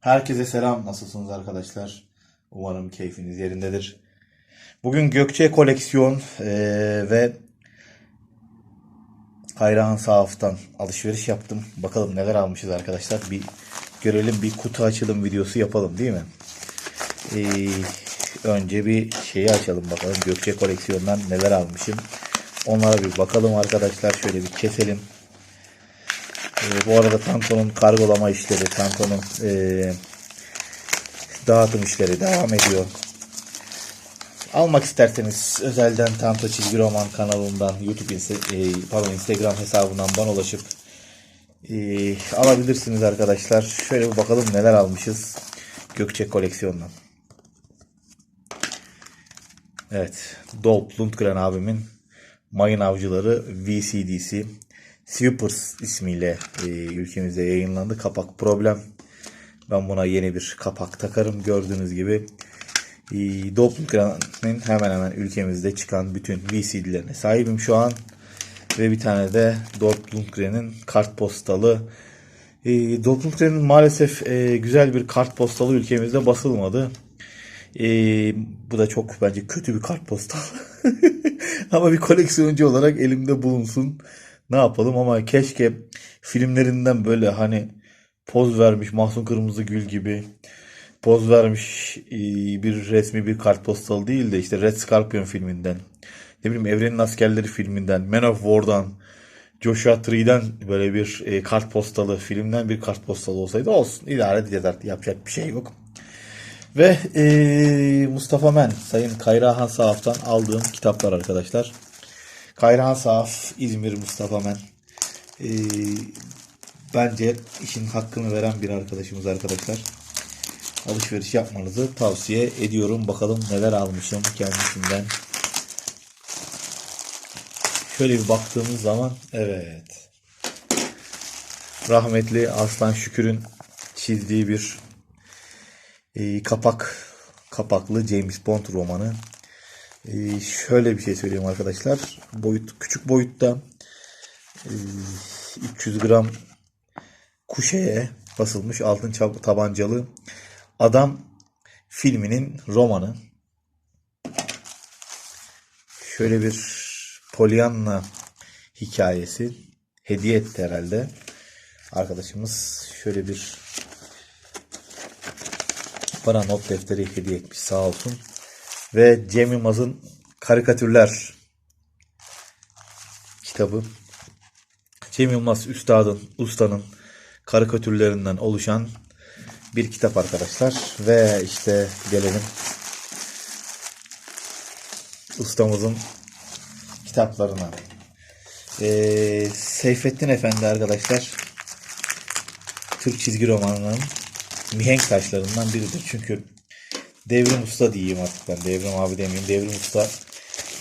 Herkese selam. Nasılsınız arkadaşlar? Umarım keyfiniz yerindedir. Bugün Gökçe koleksiyon eee, ve Hayran Sahaf'tan alışveriş yaptım. Bakalım neler almışız arkadaşlar. Bir görelim, bir kutu açılım videosu yapalım değil mi? Eee, önce bir şeyi açalım bakalım. Gökçe koleksiyondan neler almışım. Onlara bir bakalım arkadaşlar. Şöyle bir keselim. Ee, bu arada Tanko'nun kargolama işleri, Tanko'nun ee, dağıtım işleri devam ediyor. Almak isterseniz özelden Tanto Çizgi Roman kanalından, YouTube, ee, pardon Instagram hesabından bana ulaşıp ee, alabilirsiniz arkadaşlar. Şöyle bir bakalım neler almışız Gökçe koleksiyondan. Evet, Dolph Lundgren abimin Mayın Avcıları VCD'si Sweepers ismiyle e, ülkemizde yayınlandı. Kapak problem. Ben buna yeni bir kapak takarım. Gördüğünüz gibi e, Lundgren'in hemen hemen ülkemizde çıkan bütün VCD'lerine sahibim şu an. Ve bir tane de Lundgren'in kartpostalı. E, Lundgren'in maalesef e, güzel bir kartpostalı ülkemizde basılmadı. E, bu da çok bence kötü bir kartpostal. Ama bir koleksiyoncu olarak elimde bulunsun. Ne yapalım ama keşke filmlerinden böyle hani poz vermiş Mahsun Kırmızıgül gibi poz vermiş e, bir resmi bir kartpostal değil de işte Red Scorpion filminden ne bileyim Evrenin Askerleri filminden Man of War'dan Joshua Tree'den böyle bir e, kartpostalı filmden bir kartpostal olsaydı olsun idare edeceğiz yapacak bir şey yok. Ve e, Mustafa Men, Sayın Kayrahan Sahaf'tan aldığım kitaplar arkadaşlar. Kayrahan Sahaf, İzmir Mustafa Men. E, bence işin hakkını veren bir arkadaşımız arkadaşlar. Alışveriş yapmanızı tavsiye ediyorum. Bakalım neler almışım kendisinden. Şöyle bir baktığımız zaman evet. Rahmetli Aslan Şükür'ün çizdiği bir e, kapak kapaklı James Bond romanı. E, şöyle bir şey söyleyeyim arkadaşlar. Boyut küçük boyutta e, 300 gram kuşeye basılmış altın tabancalı adam filminin romanı. Şöyle bir Pollyanna hikayesi hediye etti herhalde. Arkadaşımız şöyle bir bana not defteri hediye etmiş sağ olsun. Ve Cem Yılmaz'ın Karikatürler kitabı. Cem Yılmaz üstadın, ustanın karikatürlerinden oluşan bir kitap arkadaşlar. Ve işte gelelim ustamızın kitaplarına. Ee, Seyfettin Efendi arkadaşlar Türk çizgi romanının mihenk taşlarından biridir. Çünkü Devrim Usta diyeyim artık ben. Devrim abi demeyeyim. Devrim Usta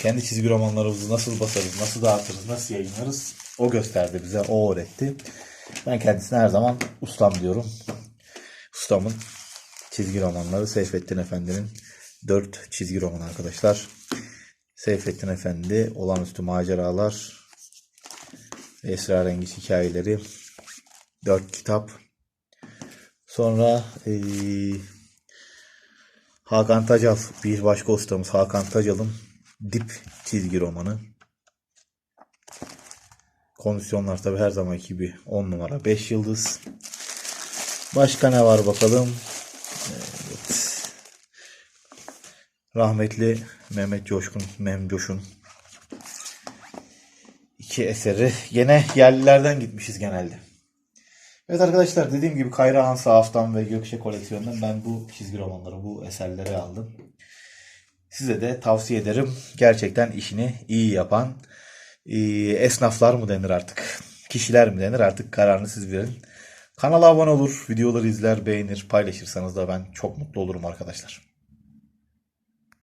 kendi çizgi romanlarımızı nasıl basarız, nasıl dağıtırız, nasıl yayınlarız o gösterdi bize, o öğretti. Ben kendisine her zaman ustam diyorum. Ustamın çizgi romanları Seyfettin Efendi'nin dört çizgi romanı arkadaşlar. Seyfettin Efendi, Olağanüstü Maceralar, Esrarengiz Hikayeleri, dört kitap. Sonra eee, Hakan Tacal, bir başka ustamız Hakan Tacal'ın Dip çizgi romanı. Kondisyonlar tabi her zamanki gibi 10 numara 5 yıldız. Başka ne var bakalım. Evet. Rahmetli Mehmet Coşkun, Mem Coş'un iki eseri. Gene yerlilerden gitmişiz genelde. Evet arkadaşlar dediğim gibi Kayrahan Sahaf'tan ve Gökçe koleksiyonundan ben bu çizgi romanları, bu eserleri aldım. Size de tavsiye ederim. Gerçekten işini iyi yapan e, esnaflar mı denir artık? Kişiler mi denir artık kararını siz verin. Kanala abone olur, videoları izler, beğenir, paylaşırsanız da ben çok mutlu olurum arkadaşlar.